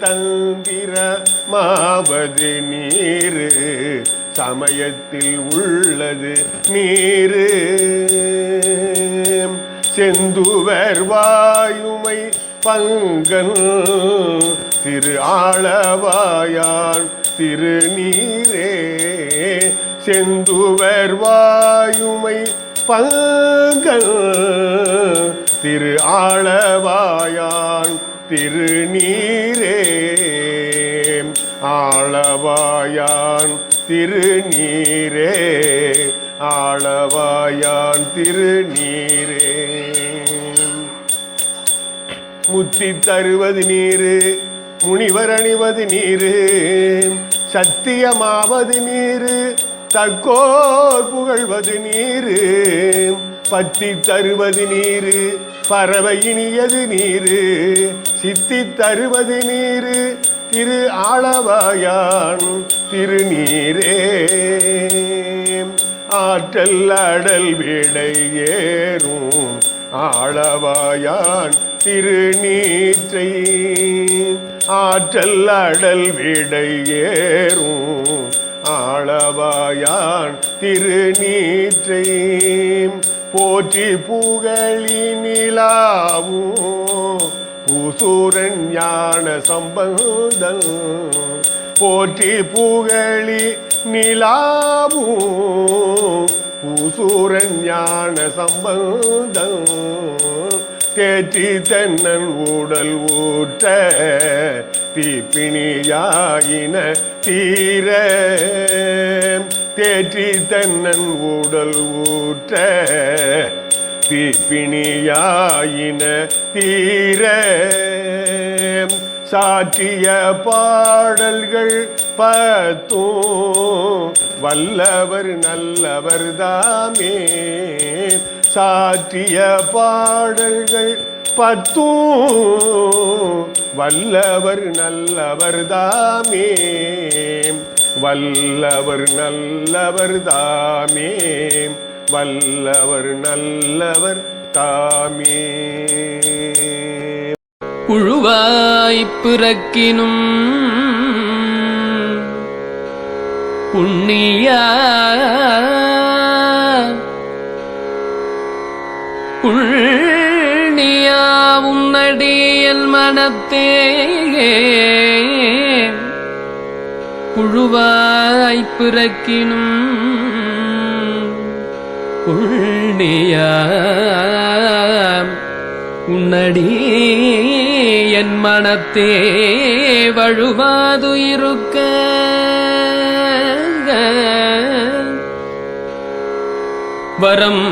தந்திரமாவது நீர் சமயத்தில் உள்ளது நீர். செந்துவர் வாயுமை பங்கன் திரு ஆளவாயான் திருநீரே. செந்துவர் வாயுமை பங்கன் திரு ஆளவாயான் திருநீரே. ஆளவாயான் திருநீரே. ஆளவாயான் திருநீரே. முத்தி தருவது நீரு முனிவர் அணிவது நீரு சத்தியமாவது நீரு தக்கோர் புகழ்வது நீரு பத்தி தருவது நீரு பறவை இனியது நீரு சித்தி தருவது நீரு திரு ஆளவாயான் திருநீரே. ஆற்றல் அடல் விடை ஏறும் ஆளவாயான் திருநீற்றை. ஆற்றல் அடல் விடை ஏறும் ஆளவாயான் திருநீற்றை போற்றி புகழி பூசூரன் ஞான சம்பந்தன் போற்றி புகழி நிலாவும் பூசூரன் ஞான சம்பந்தன் தேற்றி தென்னன் உடல் ஊற்ற தீப்பிணியாயின தீர தேற்றி தன்னன் உடல் ஊற்ற தீப்பிணியாயின தீர சாற்றிய பாடல்கள் பத்தும் வல்லவர் நல்லவர் தாமே. சாற்றிய பாடல்கள் பத்தும். வல்லவர் நல்லவர் தாமே. வல்லவர் நல்லவர் தாமே. வல்லவர் நல்லவர் தாமே. புழுவாய்ப் பிறக்கினும். புண்ணிய. புண்ணியா உன்னடியல் மனத்தே புழுவாய்ப் பிறக்கினும் புண்ணியா உன்னடி என் மனத்தே வழுவாது இருக்க வரம்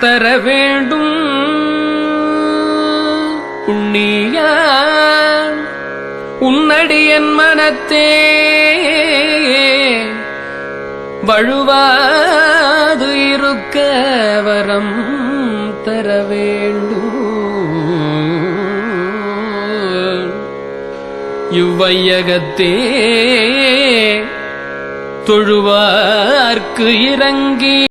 தர வேண்டும். புண்ணிய உன்னடி என் மனத்தே வழுவாது இருக்க வரம் தர வேண்டும். இவ்வையகத்தே தொழுவார்க்கு இறங்கி